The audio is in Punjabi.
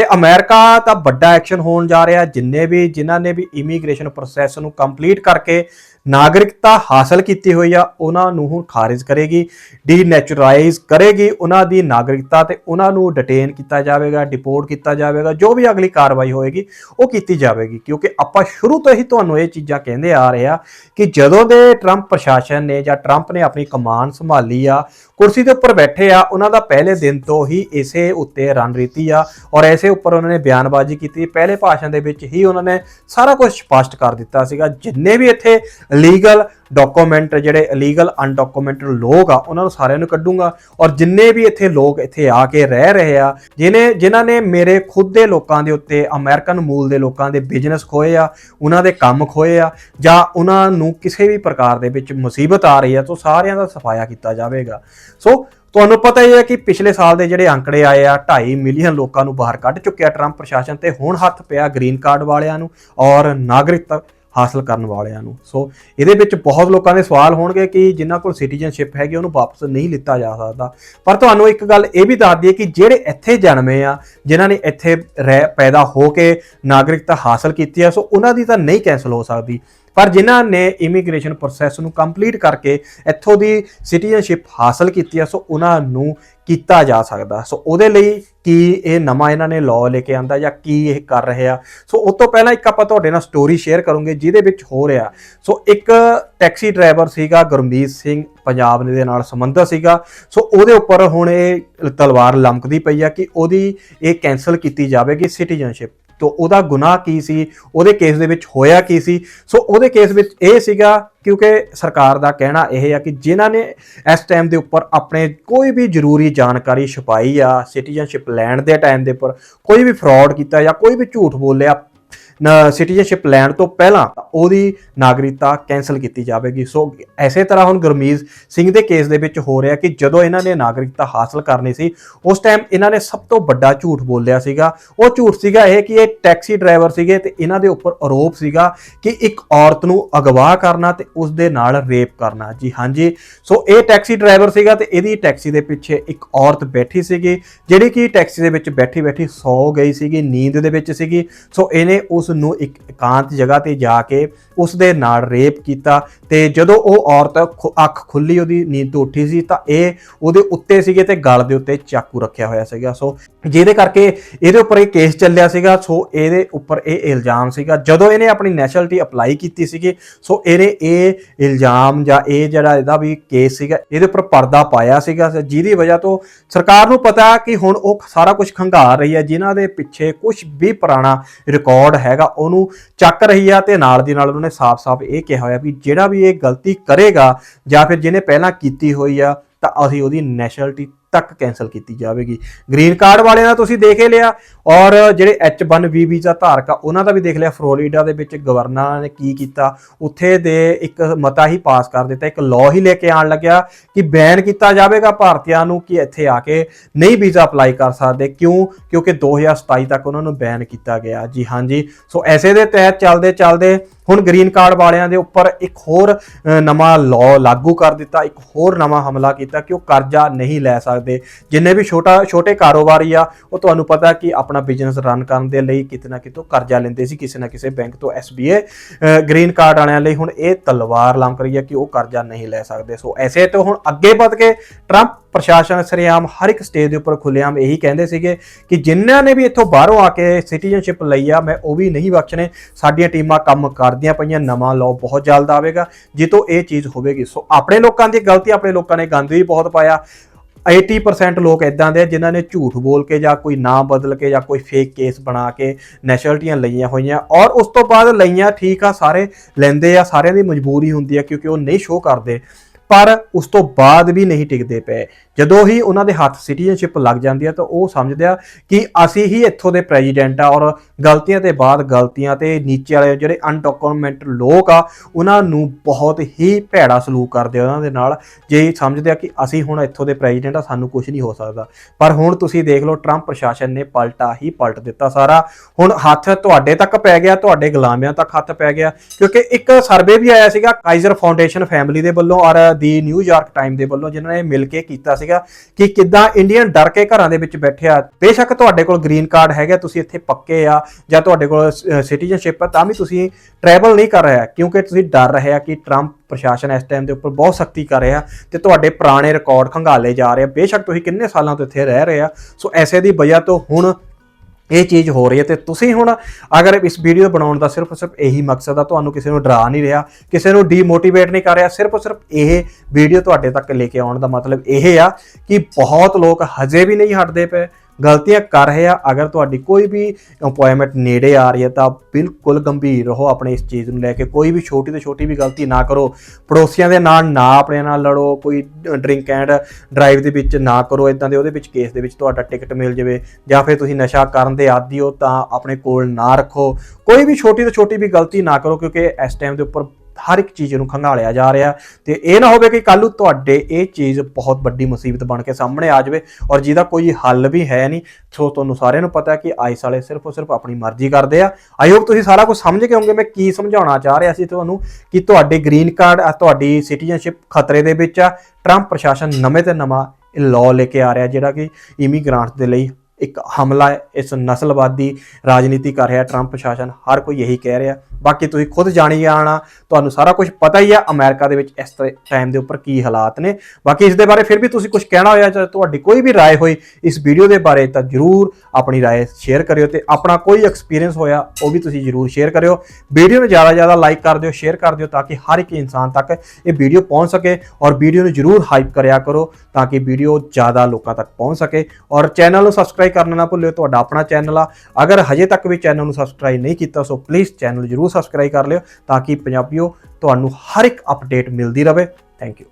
ਤੇ ਅਮਰੀਕਾ ਦਾ ਵੱਡਾ ਐਕਸ਼ਨ ਹੋਣ ਜਾ ਰਿਹਾ, ਜਿੰਨੇ ਵੀ, ਜਿਨ੍ਹਾਂ ਨੇ ਵੀ ਇਮੀਗ੍ਰੇਸ਼ਨ ਪ੍ਰੋਸੈਸ ਨੂੰ ਕੰਪਲੀਟ ਕਰਕੇ ਨਾਗਰਿਕਤਾ ਹਾਸਲ ਕੀਤੀ ਹੋਈ ਆ, ਉਹਨਾਂ ਨੂੰ ਹੁਣ ਖਾਰਿਜ ਕਰੇਗੀ ਡੀਨੈਚੁਰਾਈਜ਼ ਕਰੇਗੀ ਉਹਨਾਂ ਦੀ ਨਾਗਰਿਕਤਾ ਤੇ ਉਹਨਾਂ ਨੂੰ ਡਿਟੇਨ ਕੀਤਾ ਜਾਵੇਗਾ ਡਿਪੋਰਟ ਕੀਤਾ ਜਾਵੇਗਾ, ਜੋ ਵੀ ਅਗਲੀ ਕਾਰਵਾਈ ਹੋਏਗੀ, ਉਹ ਕੀਤੀ ਜਾਵੇਗੀ। ਕਿਉਂਕਿ ਆਪਾਂ ਸ਼ੁਰੂ ਤੋਂ ਹੀ ਤੁਹਾਨੂੰ ਇਹ ਚੀਜ਼ਾਂ ਕਹਿੰਦੇ ਆ ਰਹੇ ਆ ਕਿ ਜਦੋਂ ਦੇ ਟਰੰਪ ਪ੍ਰਸ਼ਾਸਨ ਨੇ ਜਾਂ ਟਰੰਪ ਨੇ ਆਪਣੀ ਕਮਾਨ ਸੰਭਾਲੀ ਆ ਕੁਰਸੀ ਦੇ ਉੱਪਰ ਬੈਠੇ ਆ, ਉਹਨਾਂ ਦਾ ਪਹਿਲੇ ਦਿਨ ਤੋਂ ਹੀ ਇਸੇ ਉੱਤੇ ਰਣਨੀਤੀ ਆ ਔਰ ਐਸੇ ਉੱਪਰ ਉਹਨਾਂ ਨੇ ਬਿਆਨਬਾਜ਼ੀ ਕੀਤੀ। ਪਹਿਲੇ ਭਾਸ਼ਣ ਦੇ ਵਿੱਚ ਹੀ ਉਹਨਾਂ ਨੇ ਸਾਰਾ ਕੁਝ ਸਪਸ਼ਟ ਕਰ ਦਿੱਤਾ ਸੀਗਾ। ਜਿੰਨੇ ਵੀ ਇੱਥੇ ਲੀਗਲ ਡਾਕੂਮੈਂਟ ਜਿਹੜੇ ਇਲੀਗਲ ਅਨਡਾਕੂਮੈਂਟਡ ਲੋਕ ਆ, ਉਹਨਾਂ ਨੂੰ ਸਾਰਿਆਂ ਨੂੰ ਕੱਢੂੰਗਾ। ਔਰ ਜਿੰਨੇ ਵੀ ਇੱਥੇ ਲੋਕ ਇੱਥੇ ਆ ਕੇ ਰਹਿ ਰਹੇ ਆ, ਜਿਨੇ ਜਿਨ੍ਹਾਂ ਨੇ ਮੇਰੇ ਖੁਦ ਦੇ ਲੋਕਾਂ ਦੇ ਉੱਤੇ ਅਮਰੀਕਨ ਮੂਲ ਦੇ ਲੋਕਾਂ ਦੇ ਬਿਜ਼ਨਸ ਖੋਏ ਆ, ਉਹਨਾਂ ਦੇ ਕੰਮ ਖੋਏ ਆ, ਜਾਂ ਉਹਨਾਂ ਨੂੰ ਕਿਸੇ ਵੀ ਪ੍ਰਕਾਰ ਦੇ ਵਿੱਚ ਮੁਸੀਬਤ ਆ ਰਹੀ ਆ, ਤਾਂ ਸਾਰਿਆਂ ਦਾ ਸਫਾਇਆ ਕੀਤਾ ਜਾਵੇਗਾ। ਸੋ, ਤੁਹਾਨੂੰ ਪਤਾ ਹੀ ਹੈ ਕਿ ਪਿਛਲੇ ਸਾਲ ਦੇ ਜਿਹੜੇ ਅੰਕੜੇ ਆਏ ਆ 2.5 ਮਿਲੀਅਨ ਲੋਕਾਂ ਨੂੰ ਬਾਹਰ ਕੱਢ ਚੁੱਕਿਆ ਟਰੰਪ ਪ੍ਰਸ਼ਾਸਨ ਤੇ, ਹੁਣ ਹੱਥ ਪਿਆ ਗ੍ਰੀਨ ਕਾਰਡ ਵਾਲਿਆਂ ਨੂੰ ਔਰ ਨਾਗਰਿਕਤਾ ਹਾਸਲ ਕਰਨ ਵਾਲਿਆਂ ਨੂੰ। ਸੋ ਇਹਦੇ ਵਿੱਚ ਬਹੁਤ ਲੋਕਾਂ ਦੇ ਸਵਾਲ ਹੋਣਗੇ ਕਿ ਜਿਨ੍ਹਾਂ ਕੋਲ ਸਿਟੀਜ਼ਨਸ਼ਿਪ ਹੈਗੀ, ਉਹਨੂੰ ਵਾਪਸ ਨਹੀਂ ਲਿੱਤਾ ਜਾ ਸਕਦਾ। ਪਰ ਤੁਹਾਨੂੰ ਇੱਕ ਗੱਲ ਇਹ ਵੀ ਦੱਸ ਦਈਏ ਕਿ ਜਿਹੜੇ ਇੱਥੇ ਜਨਮੇ ਆ, ਜਿਨ੍ਹਾਂ ਨੇ ਇੱਥੇ ਰਹਿ, ਪੈਦਾ ਹੋ ਕੇ ਨਾਗਰਿਕਤਾ ਹਾਸਲ ਕੀਤੀ ਆ, ਸੋ ਉਹਨਾਂ ਦੀ ਤਾਂ ਨਹੀਂ ਕੈਨਸਲ ਹੋ ਸਕਦੀ। ਪਰ ਜਿਨ੍ਹਾਂ ਨੇ ਇਮੀਗ੍ਰੇਸ਼ਨ ਪ੍ਰੋਸੈਸ ਨੂੰ ਕੰਪਲੀਟ ਕਰਕੇ ਇੱਥੋਂ ਦੀ ਸਿਟੀਜ਼ਨਸ਼ਿਪ ਹਾਸਲ ਕੀਤੀ ਆ, ਸੋ ਉਹਨਾਂ ਨੂੰ ਕੀਤਾ ਜਾ ਸਕਦਾ। ਸੋ ਉਹਦੇ ਲਈ ਕੀ ਇਹ ਨਵਾਂ ਇਹਨਾਂ ਨੇ ਲਾਅ ਲੈ ਕੇ ਆਂਦਾ ਜਾਂ ਕੀ ਇਹ ਕਰ ਰਹੇ ਆ? ਸੋ ਉਸ ਤੋਂ ਪਹਿਲਾਂ ਇੱਕ ਆਪਾਂ ਤੁਹਾਡੇ ਨਾਲ ਸਟੋਰੀ ਸ਼ੇਅਰ ਕਰੂੰਗੇ ਜਿਹਦੇ ਵਿੱਚ ਹੋ ਰਿਹਾ। ਸੋ ਇੱਕ ਟੈਕਸੀ ਡਰਾਈਵਰ ਸੀਗਾ, ਗੁਰਮੀਤ ਸਿੰਘ ਪੰਜਾਬ ਦੇ ਨਾਲ ਸੰਬੰਧਿਤ ਸੀਗਾ। ਸੋ ਉਹਦੇ ਉੱਪਰ ਹੁਣ ਇਹ ਤਲਵਾਰ ਲਮਕਦੀ ਪਈ ਆ ਕਿ ਉਹਦੀ ਇਹ ਕੈਨਸਲ ਕੀਤੀ ਜਾਵੇਗੀ ਸਿਟੀਜ਼ਨਸ਼ਿਪ ਤੋ ਉਹਦਾ ਗੁਨਾਹ ਕੀ ਸੀ? ਉਹਦੇ ਕੇਸ ਦੇ ਵਿੱਚ ਹੋਇਆ ਕੀ ਸੀ? ਸੋ ਉਹਦੇ ਕੇਸ ਵਿੱਚ ਇਹ ਸੀਗਾ ਕਿਉਂਕਿ ਸਰਕਾਰ ਦਾ ਕਹਿਣਾ ਇਹ ਆ ਕਿ ਜਿਨ੍ਹਾਂ ਨੇ ਇਸ ਟਾਈਮ ਦੇ ਉੱਪਰ ਆਪਣੇ ਕੋਈ ਵੀ ਜ਼ਰੂਰੀ ਜਾਣਕਾਰੀ ਛਪਾਈ ਆ ਸਿਟੀਜ਼ਨਸ਼ਿਪ ਲੈਣ ਦੇ ਟਾਈਮ ਦੇ ਉੱਪਰ ਕੋਈ ਵੀ ਫਰਾਡ ਕੀਤਾ ਜਾਂ ਕੋਈ ਵੀ ਝੂਠ ਬੋਲਿਆ ਸਿਟੀਜ਼ਨਸ਼ਿਪ ਲੈਣ ਤੋਂ ਪਹਿਲਾਂ ਉਹਦੀ ਨਾਗਰਿਕਤਾ ਕੈਨਸਲ ਕੀਤੀ ਜਾਵੇਗੀ। ਸੋ ਐਸੇ ਤਰ੍ਹਾਂ ਹੁਣ ਗੁਰਮੀਤ ਸਿੰਘ ਦੇ ਕੇਸ ਦੇ ਵਿੱਚ ਹੋ ਰਿਹਾ ਕਿ ਜਦੋਂ ਇਹਨਾਂ ਨੇ ਨਾਗਰਿਕਤਾ ਹਾਸਲ ਕਰਨੀ ਸੀ, ਉਸ ਟਾਈਮ ਇਹਨਾਂ ਨੇ ਸਭ ਤੋਂ ਵੱਡਾ ਝੂਠ ਬੋਲਿਆ ਸੀਗਾ। ਉਹ ਝੂਠ ਸੀਗਾ ਇਹ ਕਿ ਇਹ ਟੈਕਸੀ ਡਰਾਈਵਰ ਸੀਗੇ ਤੇ ਇਹਨਾਂ ਦੇ ਉੱਪਰ ਆਰੋਪ ਸੀਗਾ ਕਿ ਇੱਕ ਔਰਤ ਨੂੰ ਅਗਵਾ ਕਰਨਾ ਤੇ ਉਸ ਦੇ ਨਾਲ ਰੇਪ ਕਰਨਾ। ਜੀ ਹਾਂਜੀ, ਸੋ ਇਹ ਟੈਕਸੀ ਡਰਾਈਵਰ ਸੀਗਾ ਤੇ ਇਹਦੀ ਟੈਕਸੀ ਦੇ ਪਿੱਛੇ ਇੱਕ ਔਰਤ ਬੈਠੀ ਸੀਗੀ, ਜਿਹੜੀ ਕਿ ਟੈਕਸੀ ਦੇ ਵਿੱਚ ਬੈਠੀ ਬੈਠੀ ਸੌ ਗਈ ਸੀਗੀ, ਨੀਂਦ ਦੇ ਵਿੱਚ ਸੀਗੀ। ਸੋ ਇਹਨੇ ਉਸ ਨੂੰ ਇੱਕ ਇਕਾਂਤ ਜਗ੍ਹਾ ਤੇ ਜਾ ਕੇ ਉਸ ਦੇ ਨਾਲ ਰੇਪ ਕੀਤਾ ਤੇ ਜਦੋਂ ਉਹ ਔਰਤ ਖੁ- ਅੱਖ ਖੁੱਲੀ ਉਹਦੀ, ਨੀਂਦ ਤੋਂ ਉੱਠੀ ਸੀ ਤਾਂ ਇਹ ਉਹਦੇ ਉੱਤੇ ਸੀਗੇ ਤੇ ਗਲ ਦੇ ਉੱਤੇ ਚਾਕੂ ਰੱਖਿਆ ਹੋਇਆ ਸੀਗਾ। ਸੋ ਜਿਹਦੇ ਕਰਕੇ ਇਹਦੇ ਉੱਪਰ ਇਹ ਕੇਸ ਚੱਲਿਆ ਸੀਗਾ। ਸੋ ਇਹਦੇ ਉੱਪਰ ਇਹ ਇਲਜ਼ਾਮ ਸੀਗਾ। ਜਦੋਂ ਇਹਨੇ ਆਪਣੀ ਨੈਸ਼ਨੈਲਿਟੀ ਅਪਲਾਈ ਕੀਤੀ ਸੀਗੀ, ਸੋ ਇਹਨੇ ਇਹ ਇਲਜ਼ਾਮ ਜਾਂ ਇਹ ਜਿਹੜਾ ਇਹਦਾ ਵੀ ਕੇਸ ਸੀਗਾ, ਇਹਦੇ ਉੱਪਰ ਪਰਦਾ ਪਾਇਆ ਸੀਗਾ। ਜਿਹਦੀ ਵਜ੍ਹਾ ਤੋਂ ਸਰਕਾਰ ਨੂੰ ਪਤਾ ਕਿ ਹੁਣ ਉਹ ਸਾਰਾ ਕੁਝ ਖੰਗਾਰ ਰਹੀ ਹੈ, ਜਿਨ੍ਹਾਂ ਦੇ ਪਿੱਛੇ ਕੁਝ ਵੀ ਪੁਰਾਣਾ ਰਿਕਾਰਡ ਹੈਗਾ ਉਹਨੂੰ ਚੱਕ ਰਹੀ ਆ ਤੇ ਨਾਲ ਦੀ ਨਾਲ ਉਹਨਾਂ ਨੇ ਸਾਫ਼-ਸਾਫ਼ ਇਹ ਕਿਹਾ ਹੋਇਆ ਵੀ ਜਿਹੜਾ ਵੀ ਇਹ ਗਲਤੀ ਕਰੇਗਾ ਜਾਂ ਫਿਰ ਜਿਹਨੇ ਪਹਿਲਾਂ ਕੀਤੀ ਹੋਈ ਆ ਤਾਂ ਅਸੀਂ ਉਹਦੀ ਨੈਸ਼ਨੈਲਿਟੀ ਤੱਕ ਕੈਨਸਲ ਕੀਤੀ ਜਾਵੇਗੀ। ਗ੍ਰੀਨ ਕਾਰਡ ਵਾਲਿਆਂ ਦਾ ਤੁਸੀਂ ਦੇਖ ਹੀ ਲਿਆ। ਔਰ ਜਿਹੜੇ H1B ਵੀਜ਼ਾ ਧਾਰਕ ਆ, ਉਹਨਾਂ ਦਾ ਵੀ ਦੇਖ ਲਿਆ। ਫਲੋਰੀਡਾ ਦੇ ਵਿੱਚ ਗਵਰਨਰ ਨੇ ਕੀ ਕੀਤਾ? ਉੱਥੇ ਦੇ ਇੱਕ ਮਤਾ ਹੀ ਪਾਸ ਕਰ ਦਿੱਤਾ। ਇੱਕ ਲਾਅ ਹੀ ਲੈ ਕੇ ਆਣ ਲੱਗਿਆ ਕਿ ਬੈਨ ਕੀਤਾ ਜਾਵੇਗਾ ਭਾਰਤੀਆਂ ਨੂੰ ਕਿ ਇੱਥੇ ਆ ਕੇ ਨਹੀਂ ਵੀਜ਼ਾ ਅਪਲਾਈ ਕਰ ਸਕਦੇ। ਕਿਉਂ? ਕਿਉਂਕਿ 2027 ਤੱਕ ਉਹਨਾਂ ਨੂੰ ਬੈਨ ਕੀਤਾ ਗਿਆ। ਜੀ ਹਾਂਜੀ ਸੋ ਐਸੇ ਦੇ ਤਹਿਤ ਚੱਲਦੇ ਚੱਲਦੇ ਹੁਣ ਗ੍ਰੀਨ ਕਾਰਡ ਵਾਲਿਆਂ ਦੇ ਉੱਪਰ ਇੱਕ ਹੋਰ ਨਵਾਂ ਲਾਅ ਲਾਗੂ ਕਰ ਦਿੱਤਾ। ਇੱਕ ਹੋਰ ਨਵਾਂ ਹਮਲਾ ਕੀਤਾ ਕਿ ਉਹ ਕਰਜ਼ਾ ਨਹੀਂ ਲੈ ਸਕਦੇ। ਜਿੰਨੇ ਵੀ ਛੋਟਾ ਛੋਟੇ ਕਾਰੋਬਾਰੀ ਆ, ਉਹ ਤੁਹਾਨੂੰ ਪਤਾ ਕਿ ਆਪਣਾ ਬਿਜ਼ਨਸ ਰਨ ਕਰਨ ਦੇ ਲਈ ਕਿਤੇ ਨਾ ਕਿਤੋਂ ਕਰਜ਼ਾ ਲੈਂਦੇ ਸੀ, ਕਿਸੇ ਨਾ ਕਿਸੇ ਬੈਂਕ ਤੋਂ SBA ਗ੍ਰੀਨ ਕਾਰਡ ਵਾਲਿਆਂ ਲਈ। ਹੁਣ ਇਹ ਤਲਵਾਰ ਲੰਕ ਰਹੀ ਹੈ ਕਿ ਉਹ ਕਰਜ਼ਾ ਨਹੀਂ ਲੈ ਸਕਦੇ। ਸੋ ਐਸੇ ਤੋਂ ਹੁਣ ਅੱਗੇ ਵੱਧ ਕੇ ਟਰੰਪ ਪ੍ਰਸ਼ਾਸਨ ਸਰੇਆਮ ਹਰ ਇੱਕ ਸਟੇਜ ਦੇ ਉੱਪਰ ਖੁੱਲੇਆਮ ਇਹੀ ਕਹਿੰਦੇ ਸੀਗੇ ਕਿ ਜਿਨ੍ਹਾਂ ਨੇ ਵੀ ਇੱਥੋਂ ਬਾਹਰੋਂ ਆ ਕੇ ਸਿਟੀਜ਼ਨਸ਼ਿਪ ਲਈ ਆ, ਮੈਂ ਉਹ ਵੀ ਨਹੀਂ ਬਖਸ਼ਣੇ। ਸਾਡੀਆਂ ਟੀਮਾਂ ਕੰਮ ਕਰਦੀਆਂ ਪਈਆਂ, ਨਵਾਂ ਲਾਅ ਬਹੁਤ ਜਲਦ ਆਵੇਗਾ। ਜਿੱਤੋਂ ਇਹ ਚੀਜ਼ ਹੋਵੇਗੀ। ਸੋ ਆਪਣੇ ਲੋਕਾਂ ਦੀ ਗਲਤੀ, ਆਪਣੇ ਲੋਕਾਂ ਨੇ ਗੰਦ ਵੀ ਬਹੁਤ ਪਾਇਆ। 80% ਲੋਕ ਇਦਾਂ ਦੇ ਆ ਜਿਨ੍ਹਾਂ ਨੇ ਝੂਠ ਬੋਲ ਕੇ ਜਾਂ ਕੋਈ ਨਾਮ ਬਦਲ ਕੇ ਜਾਂ ਕੋਈ ਫੇਕ ਕੇਸ ਬਣਾ ਕੇ ਨੈਸ਼ਨਲਟੀਆਂ ਲਈਆਂ ਹੋਈਆਂ। ਔਰ ਉਸ ਤੋਂ ਬਾਅਦ ਲਈਆਂ ਠੀਕ ਆ, ਸਾਰੇ ਲੈਂਦੇ ਆ, ਸਾਰਿਆਂ ਦੀ ਮਜਬੂਰੀ ਹੁੰਦੀ ਆ ਕਿਉਂਕਿ ਉਹ ਨਹੀਂ ਸ਼ੋਅ ਕਰਦੇ। ਪਰ ਉਸ ਤੋਂ ਬਾਅਦ ਵੀ ਨਹੀਂ ਟਿਕਦੇ ਪਏ। ਜਦੋਂ ਹੀ ਉਹਨਾਂ ਦੇ ਹੱਥ ਸਿਟੀਜ਼ਨਸ਼ਿਪ ਲੱਗ ਜਾਂਦੀ ਆ ਤਾਂ ਉਹ ਸਮਝਦੇ ਆ ਕਿ ਅਸੀਂ ਹੀ ਇੱਥੋਂ ਦੇ ਪ੍ਰੈਜ਼ੀਡੈਂਟ ਆ ਔਰ ਗਲਤੀਆਂ ਤੇ ਬਾਅਦ ਗਲਤੀਆਂ ਤੇ ਨੀਚੇ ਵਾਲੇ ਜਿਹੜੇ ਅਨਡਾਕੂਮੈਂਟ ਲੋਕ ਆ, ਉਹਨਾਂ ਨੂੰ ਬਹੁਤ ਹੀ ਭੈੜਾ ਸਲੂਕ ਕਰਦੇ ਉਹਨਾਂ ਦੇ ਨਾਲ। ਜੇ ਸਮਝਦੇ ਆ ਕਿ ਅਸੀਂ ਹੁਣ ਇੱਥੋਂ ਦੇ ਪ੍ਰੈਜ਼ੀਡੈਂਟ ਆ, ਸਾਨੂੰ ਕੁਝ ਨਹੀਂ ਹੋ ਸਕਦਾ। ਪਰ ਹੁਣ ਤੁਸੀਂ ਦੇਖ ਲਓ ਟਰੰਪ ਪ੍ਰਸ਼ਾਸਨ ਨੇ ਪਲਟਾ ਹੀ ਪਲਟ ਦਿੱਤਾ ਸਾਰਾ। ਹੁਣ ਹੱਥ ਤੁਹਾਡੇ ਤੱਕ ਪੈ ਗਿਆ, ਤੁਹਾਡੇ ਗੁਲਾਮਿਆਂ ਤੱਕ ਹੱਥ ਪੈ ਗਿਆ। ਕਿਉਂਕਿ ਇੱਕ ਸਰਵੇ ਵੀ ਆਇਆ ਸੀਗਾ ਕਾਈਜ਼ਰ ਫਾਊਂਡੇਸ਼ਨ ਫੈਮਿਲੀ ਦੇ ਵੱਲੋਂ ਔਰ ਦੀ ਨਿਊਯਾਰਕ ਟਾਈਮ ਦੇ ਵੱਲੋਂ ਜਿਨ੍ਹਾਂ ਨੇ ਮਿਲ ਕੇ ਕੀਤਾ ਸੀਗਾ ਕਿ ਕਿੱਦਾਂ ਇੰਡੀਅਨ ਡਰ ਕੇ ਘਰਾਂ ਦੇ ਵਿੱਚ ਬੈਠੇ ਆ। ਬੇਸ਼ੱਕ ਤੁਹਾਡੇ ਕੋਲ ਗ੍ਰੀਨ ਕਾਰਡ ਹੈਗਾ, ਤੁਸੀਂ ਇੱਥੇ ਪੱਕੇ ਆ ਜਾਂ ਤੁਹਾਡੇ ਕੋਲ ਸਿਟੀਜ਼ਨਸ਼ਿਪ ਆ, ਤਾਂ ਵੀ ਤੁਸੀਂ ਟਰੈਵਲ ਨਹੀਂ ਕਰ ਰਿਹਾ। ਕਿਉਂਕਿ ਤੁਸੀਂ ਡਰ ਰਹੇ ਆ ਕਿ ਟਰੰਪ ਪ੍ਰਸ਼ਾਸਨ ਇਸ ਟਾਈਮ ਦੇ ਉੱਪਰ ਬਹੁਤ ਸਖਤੀ ਕਰ ਰਿਹਾ ਤੇ ਤੁਹਾਡੇ ਪੁਰਾਣੇ ਰਿਕਾਰਡ ਖੰਗਾਲੇ ਜਾ ਰਹੇ ਆ। ਬੇਸ਼ੱਕ ਤੁਸੀਂ ਕਿੰਨੇ ਸਾਲਾਂ ਤੋਂ ਇੱਥੇ ਰਹਿ ਰਹੇ ਆ। ਸੋ ਐਸੇ ਦੀ ਵਜ੍ਹਾ ਤੋਂ ਹੁਣ ਇਹ ਚੀਜ਼ ਹੋ ਰਹੀ ਹੈ ਤੇ ਤੁਸੀਂ ਹੁਣ ਅਗਰ ਇਸ ਵੀਡੀਓ ਬਣਾਉਣ ਦਾ ਸਿਰਫ ਸਿਰਫ ਇਹੀ ਮਕਸਦ ਆ, ਤੁਹਾਨੂੰ ਕਿਸੇ ਨੂੰ ਡਰਾ ਨਹੀਂ ਰਿਹਾ, ਕਿਸੇ ਨੂੰ ਡੀਮੋਟੀਵੇਟ ਨਹੀਂ ਕਰ ਰਿਹਾ, ਸਿਰਫ ਸਿਰਫ ਇਹ ਵੀਡੀਓ ਤੁਹਾਡੇ ਤੱਕ ਲੈ ਕੇ ਆਉਣ ਦਾ ਮਤਲਬ ਇਹ ਆ ਕਿ ਬਹੁਤ ਲੋਕ ਹਜੇ ਵੀ ਨਹੀਂ ਹਟਦੇ ਪਏ। ਗਲਤੀਆਂ ਕਰ ਰਹੇ ਆ, ਅਗਰ ਤੁਹਾਡੀ ਕੋਈ ਵੀ ਅਪਾਇੰਟਮੈਂਟ ਨੇੜੇ ਆ ਰਹੀ ਹੈ, ਤਾਂ ਬਿਲਕੁਲ ਗੰਭੀਰ ਰਹੋ ਆਪਣੇ ਇਸ ਚੀਜ਼ ਨੂੰ ਲੈ ਕੇ। ਕੋਈ ਵੀ ਛੋਟੀ ਤੋਂ ਛੋਟੀ ਵੀ ਗਲਤੀ ਨਾ ਕਰੋ। ਪੜੋਸੀਆਂ ਦੇ ਨਾਲ ਨਾ ਆਪਣੇ ਨਾਲ ਲੜੋ, ਕੋਈ ਡਰਿੰਕ ਐਂਡ ਡਰਾਈਵ ਦੇ ਵਿੱਚ ਨਾ ਕਰੋ ਇਦਾਂ ਦੇ ਉਹਦੇ ਵਿੱਚ ਕੇਸ ਦੇ ਵਿੱਚ ਤੁਹਾਡਾ ਟਿਕਟ ਮਿਲ ਜਾਵੇ, ਜਾਂ ਫਿਰ ਤੁਸੀਂ ਨਸ਼ਾ ਕਰਨ ਦੇ ਆਦੀ ਹੋ, ਤਾਂ ਆਪਣੇ ਕੋਲ ਨਾ ਰੱਖੋ। ਕੋਈ ਵੀ ਛੋਟੀ ਤੋਂ ਛੋਟੀ ਵੀ ਗਲਤੀ ਨਾ ਕਰੋ, ਕਿਉਂਕਿ ਇਸ ਟਾਈਮ ਦੇ ਉੱਪਰ ਹਰ ਇੱਕ ਚੀਜ਼ ਨੂੰ ਖੰਗਾਲਿਆ ਜਾ ਰਿਹਾ ਤੇ ਇਹ ਨਾ ਹੋਵੇ ਕਿ ਕੱਲ੍ਹ ਨੂੰ ਤੁਹਾਡੇ ਇਹ ਚੀਜ਼ ਬਹੁਤ ਵੱਡੀ ਮੁਸੀਬਤ ਬਣ ਕੇ ਸਾਹਮਣੇ ਆ ਜਾਵੇ ਔਰ ਜਿਹਦਾ ਕੋਈ ਹੱਲ ਵੀ ਹੈ ਨਹੀਂ, ਸੋ ਤੁਹਾਨੂੰ ਸਾਰਿਆਂ ਨੂੰ ਪਤਾ ਕਿ ਆਈਸ ਵਾਲੇ ਸਿਰਫ ਉਹ ਸਿਰਫ ਆਪਣੀ ਮਰਜ਼ੀ ਕਰਦੇ ਆ। ਆਈ ਹੋਪ ਤੁਸੀਂ ਸਾਰਾ ਕੁਝ ਸਮਝ ਗਏ ਹੋਵੋਗੇ, ਮੈਂ ਕੀ ਸਮਝਾਉਣਾ ਚਾਹ ਰਿਹਾ ਸੀ ਤੁਹਾਨੂੰ ਕਿ ਤੁਹਾਡੇ ਗ੍ਰੀਨ ਕਾਰਡ ਤੁਹਾਡੀ ਸਿਟੀਜ਼ਨਸ਼ਿਪ ਖਤਰੇ ਦੇ ਵਿੱਚ ਆ। ਟਰੰਪ ਪ੍ਰਸ਼ਾਸਨ ਨਵੇਂ ਤੇ ਨਵਾਂ ਇਹ ਲਾਅ ਲੈ ਕੇ ਆ ਰਿਹਾ, ਜਿਹੜਾ ਕਿ ਇਮੀਗ੍ਰਾਂਟਸ ਦੇ ਲਈ ਇੱਕ ਹਮਲਾ ਹੈ ਇਸ ਨਸਲਵਾਦੀ ਰਾਜਨੀਤੀ ਕਰ ਰਿਹਾ ਟਰੰਪ ਪ੍ਰਸ਼ਾਸਨ ਹਰ ਕੋਈ ਇਹੀ ਕਹਿ ਰਿਹਾ ਬਾਕੀ ਤੁਸੀਂ ਖੁਦ ਜਾਣੀ ਜਾਣਾ ਤੁਹਾਨੂੰ ਸਾਰਾ ਕੁਝ ਪਤਾ ਹੀ ਆ ਅਮਰੀਕਾ ਦੇ ਵਿੱਚ ਇਸ ਟਾਈਮ ਦੇ ਉੱਪਰ ਕੀ ਹਾਲਾਤ ਨੇ ਬਾਕੀ ਇਸ ਦੇ ਬਾਰੇ ਫਿਰ ਵੀ ਤੁਸੀਂ ਕੁਝ ਕਹਿਣਾ ਹੋਇਆ ਜਾਂ ਤੁਹਾਡੀ ਕੋਈ ਵੀ رائے ਹੋਈ ਇਸ ਵੀਡੀਓ ਦੇ ਬਾਰੇ ਤਾਂ ਜਰੂਰ ਆਪਣੀ رائے ਸ਼ੇਅਰ ਕਰਿਓ ਤੇ ਆਪਣਾ ਕੋਈ ਐਕਸਪੀਰੀਅੰਸ ਹੋਇਆ ਉਹ ਵੀ ਤੁਸੀਂ ਜਰੂਰ ਸ਼ੇਅਰ ਕਰਿਓ ਵੀਡੀਓ ਨੂੰ ਜ਼ਿਆਦਾ ਜ਼ਿਆਦਾ ਲਾਈਕ ਕਰ ਦਿਓ ਸ਼ੇਅਰ ਕਰ ਦਿਓ ਤਾਂ ਕਿ ਹਰ ਇੱਕ ਇਨਸਾਨ ਤੱਕ ਇਹ ਵੀਡੀਓ ਪਹੁੰਚ ਸਕੇ ਔਰ ਵੀਡੀਓ ਨੂੰ ਜਰੂਰ ਹਾਈਪ ਕਰਿਆ ਕਰੋ ਤਾਂ ਕਿ ਵੀਡੀਓ ਜ਼ਿਆਦਾ ਲੋਕਾਂ ਤੱਕ ਪਹੁੰਚ ਸਕੇ। ਔਰ ਚੈਨਲ ਨੂੰ ਸਬਸਕ੍ਰਾਈਬ ਕਰਨਾ ਨਾ ਭੁੱਲਿਓ, ਤੁਹਾਡਾ ਆਪਣਾ ਚੈਨਲ ਆ। ਅਗਰ ਹਜੇ ਤੱਕ ਵੀ ਚੈਨਲ ਨੂੰ ਸਬਸਕ੍ਰਾਈਬ ਨਹੀਂ ਕੀਤਾ, ਸੋ ਪਲੀਜ਼ ਚੈਨਲ ਜਰੂਰ ਸਬਸਕ੍ਰਾਈਬ ਕਰ ਲਿਓ, ਤਾਂ ਕਿ ਪੰਜਾਬੀਓ ਤੁਹਾਨੂੰ ਹਰ ਇੱਕ ਅਪਡੇਟ ਮਿਲਦੀ ਰਹੇ। Thank you